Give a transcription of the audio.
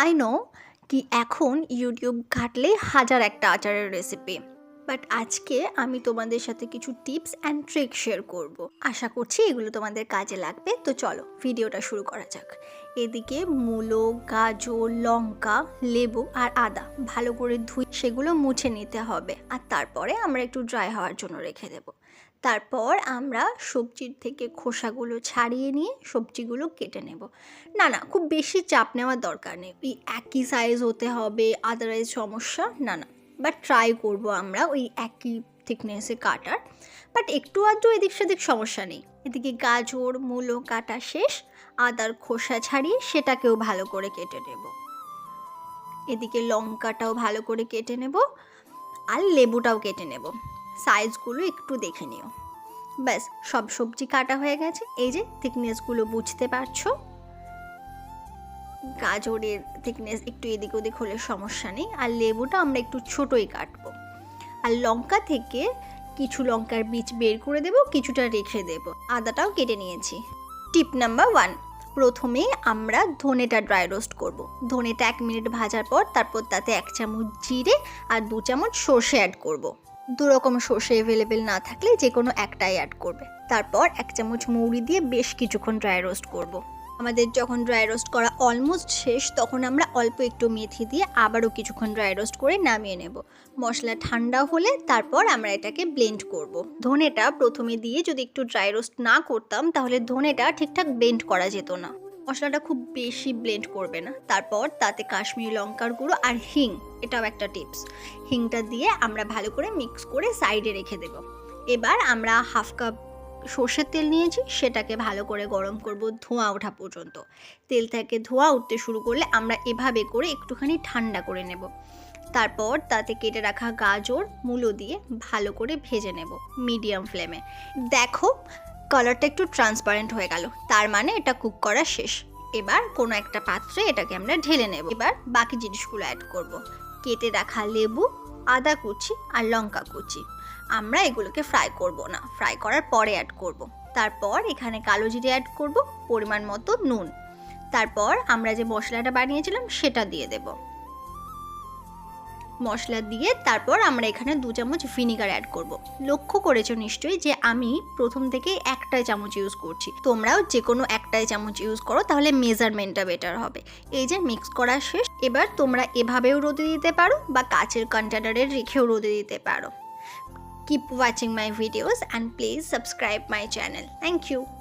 I know কি এখন YouTube ঘাটলে হাজার একটা আচারের রেসিপি বাট আজকে আমি তোমাদের সাথে কিছু টিপস অ্যান্ড ট্রিক শেয়ার করব। আশা করছি এগুলো তোমাদের কাজে লাগবে। তো চলো, ভিডিওটা শুরু করা যাক। এদিকে মূলো, গাজর, লঙ্কা, লেবু আর আদা ভালো করে ধুই সেগুলো মুছে নিতে হবে। আর তারপরে আমরা একটু ড্রাই হওয়ার জন্য রেখে দেব। তারপর আমরা সবজির থেকে খোসাগুলো ছাড়িয়ে নিয়ে সবজিগুলো কেটে নেব। না না, খুব বেশি চাপ নেওয়ার দরকার নেই। একই সাইজ হতে হবে আদারওয়াইজ সমস্যা। না না বাট ট্রাই করব আমরা ওই একই থিকনেসে কাটার। বাট একটু আধটু এদিক সেদিক সমস্যা নেই। এদিকে গাজর, মূলো কাটা শেষ। আদার খোসা ছাড়িয়ে সেটাকেও ভালো করে কেটে নেব। এদিকে লঙ্কাটাও ভালো করে কেটে নেব। আর লেবুটাও কেটে নেব। সাইজগুলো একটু দেখে নিও। ব্যাস, সব সবজি কাটা হয়ে গেছে। এই যে থিকনেসগুলো বুঝতে পারছ? গাজরের থিকনেস একটু এদিক ওদিক হলে সমস্যা নেই আর লেবুটা আমরা একটু ছোটোই কাটবো আর লঙ্কা থেকে কিছু লঙ্কার বীজ বের করে দেব, কিছুটা রেখে দেব আদাটাও কেটে নিয়েছি টিপ নাম্বার ওয়ান প্রথমে আমরা ধনেটা ড্রাই রোস্ট করব। ধনেটা এক মিনিট ভাজার পর তারপর তাতে এক চামচ জিরে আর দু চামচ সর্ষে অ্যাড করব। দু রকম সর্ষে অ্যাভেলেবেল না থাকলে যে কোনো একটাই অ্যাড করবে তারপর এক চামচ মৌরি দিয়ে বেশ কিছুক্ষণ ড্রাই রোস্ট করব। আমাদের যখন ড্রাই রোস্ট করা অলমোস্ট শেষ, তখন আমরা অল্প একটু মেথি দিয়ে আবারও কিছুক্ষণ ড্রাই রোস্ট করে নামিয়ে নেব। মশলা ঠান্ডা হলে তারপর আমরা এটাকে ব্লেন্ড করব। ধনেটা প্রথমে দিয়ে যদি একটু ড্রাই রোস্ট না করতাম, তাহলে ধনেটা ঠিকঠাক ব্লেন্ড করা যেত না। মশলাটা খুব বেশি ব্লেন্ড করবে না। তারপর তাতে কাশ্মীরি লঙ্কার গুঁড়ো আর হিং, এটাও একটা টিপস হিংটা দিয়ে আমরা ভালো করে মিক্স করে সাইডে রেখে দেব। এবার আমরা হাফ কাপ সর্ষের তেল নিয়েছি, সেটাকে ভালো করে গরম করব ধোঁয়া ওঠা পর্যন্ত। তেল থেকে ধোঁয়া উঠতে শুরু করলে আমরা এভাবে করে একটুখানি ঠান্ডা করে নেব। তারপর তাতে কেটে রাখা গাজর, মূলো দিয়ে ভালো করে ভেজে নেব মিডিয়াম ফ্লেমে। দেখো, কালারটা একটু ট্রান্সপারেন্ট হয়ে গেল, তার মানে এটা কুক করা শেষ। এবার কোনো একটা পাত্রে এটাকে আমরা ঢেলে নেব। এবার বাকি জিনিসগুলো অ্যাড করব। কেটে রাখা লেবু আদা কুচি আর লঙ্কা কুচি। আমরা এগুলোকে ফ্রাই করব না। ফ্রাই করার পরে অ্যাড করব। তারপর এখানে কালো জিরে অ্যাড করব, পরিমাণ মতো নুন। তারপর আমরা যে মশলাটা বানিয়েছিলাম, সেটা দিয়ে দেব। মশলা দিয়ে তারপর আমরা এখানে দু চামচ ভিনিগার অ্যাড করব। লক্ষ্য করেছ নিশ্চয়ই যে আমি প্রথম থেকে একটাই চামচ ইউজ করছি। তোমরাও যে কোনো একটাই চামচ ইউজ করো, তাহলে মেজারমেন্টটা বেটার হবে। এই যে মিক্স করা শেষ, এবার তোমরা এভাবেও রোদে দিতে পারো বা কাচের কন্টেনারে রেখেও রোদে দিতে পারো। Keep watching my videos and please subscribe my channel. Thank you.